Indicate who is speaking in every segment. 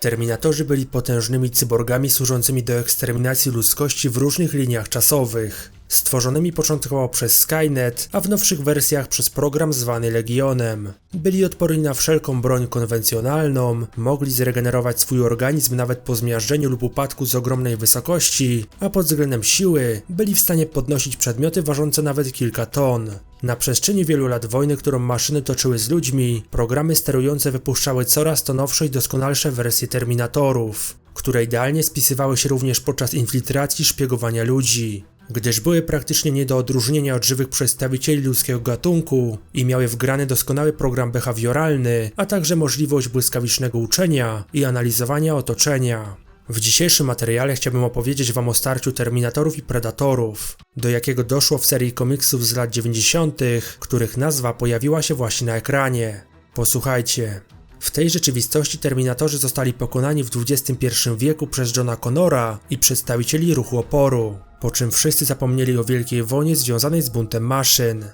Speaker 1: Terminatorzy byli potężnymi cyborgami służącymi do eksterminacji ludzkości w różnych liniach czasowych, stworzonymi początkowo przez Skynet, a w nowszych wersjach przez program zwany Legionem. Byli odporni na wszelką broń konwencjonalną, mogli zregenerować swój organizm nawet po zmiażdżeniu lub upadku z ogromnej wysokości, a pod względem siły byli w stanie podnosić przedmioty ważące nawet kilka ton. Na przestrzeni wielu lat wojny, którą maszyny toczyły z ludźmi, programy sterujące wypuszczały coraz to nowsze i doskonalsze wersje Terminatorów, które idealnie spisywały się również podczas infiltracji szpiegowania ludzi gdyż były praktycznie nie do odróżnienia od żywych przedstawicieli ludzkiego gatunku i miały wgrany doskonały program behawioralny, a także możliwość błyskawicznego uczenia i analizowania otoczenia. W dzisiejszym materiale chciałbym opowiedzieć Wam o starciu Terminatorów i Predatorów, do jakiego doszło w serii komiksów z lat 90., których nazwa pojawiła się właśnie na ekranie. Posłuchajcie. W tej rzeczywistości Terminatorzy zostali pokonani w XXI wieku przez Johna Connora i przedstawicieli ruchu oporu, po czym wszyscy zapomnieli o wielkiej wojnie związanej z buntem maszyn.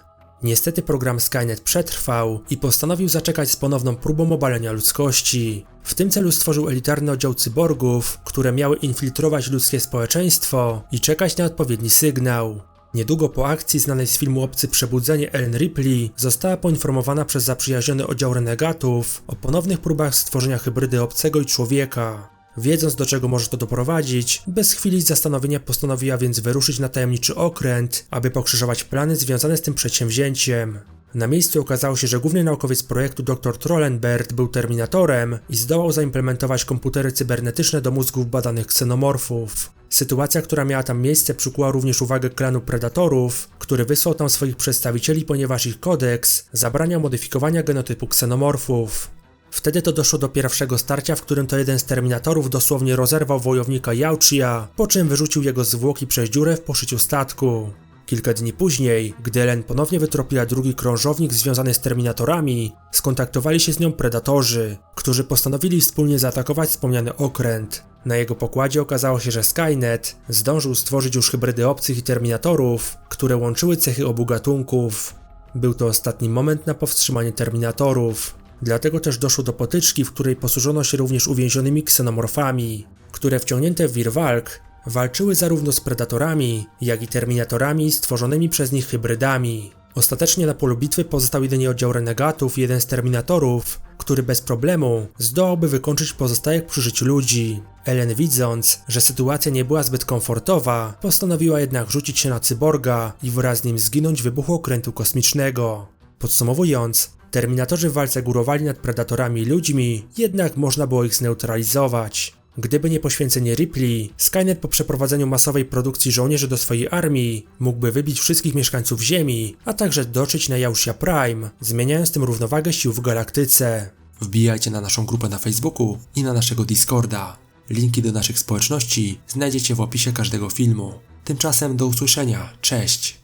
Speaker 1: Niestety program Skynet przetrwał i postanowił zaczekać z ponowną próbą obalenia ludzkości. W tym celu stworzył elitarny oddział cyborgów, które miały infiltrować ludzkie społeczeństwo i czekać na odpowiedni sygnał. Niedługo po akcji znanej z filmu Obcy Przebudzenie Ellen Ripley została poinformowana przez zaprzyjaźniony oddział renegatów o ponownych próbach stworzenia hybrydy obcego i człowieka. Wiedząc do czego może to doprowadzić, bez chwili zastanowienia postanowiła więc wyruszyć na tajemniczy okręt, aby pokrzyżować plany związane z tym przedsięwzięciem. Na miejscu okazało się, że główny naukowiec projektu dr Trollenbert był terminatorem i zdołał zaimplementować komputery cybernetyczne do mózgów badanych ksenomorfów. Sytuacja, która miała tam miejsce, przykuła również uwagę klanu Predatorów, który wysłał tam swoich przedstawicieli, ponieważ ich kodeks zabraniał modyfikowania genotypu ksenomorfów. Wtedy to doszło do pierwszego starcia, w którym to jeden z Terminatorów dosłownie rozerwał wojownika Yauchia, po czym wyrzucił jego zwłoki przez dziurę w poszyciu statku. Kilka dni później, gdy Ellen ponownie wytropiła drugi krążownik związany z Terminatorami, skontaktowali się z nią Predatorzy, którzy postanowili wspólnie zaatakować wspomniany okręt. Na jego pokładzie okazało się, że Skynet zdążył stworzyć już hybrydy obcych i Terminatorów, które łączyły cechy obu gatunków. Był to ostatni moment na powstrzymanie Terminatorów. Dlatego też doszło do potyczki, w której posłużono się również uwięzionymi ksenomorfami, które wciągnięte w wir walk walczyły zarówno z predatorami, jak i terminatorami stworzonymi przez nich hybrydami. Ostatecznie na polu bitwy pozostał jedynie oddział renegatów i jeden z terminatorów, który bez problemu zdołałby wykończyć pozostałych przy życiu ludzi. Ellen widząc, że sytuacja nie była zbyt komfortowa, postanowiła jednak rzucić się na cyborga i wraz z nim zginąć w wybuchu okrętu kosmicznego. Podsumowując, Terminatorzy w walce górowali nad predatorami i ludźmi, jednak można było ich zneutralizować. Gdyby nie poświęcenie Ripley, Skynet po przeprowadzeniu masowej produkcji żołnierzy do swojej armii mógłby wybić wszystkich mieszkańców Ziemi, a także dotrzeć na Jausia Prime, zmieniając tym równowagę sił w galaktyce.
Speaker 2: Wbijajcie na naszą grupę na Facebooku i na naszego Discorda. Linki do naszych społeczności znajdziecie w opisie każdego filmu. Tymczasem do usłyszenia. Cześć!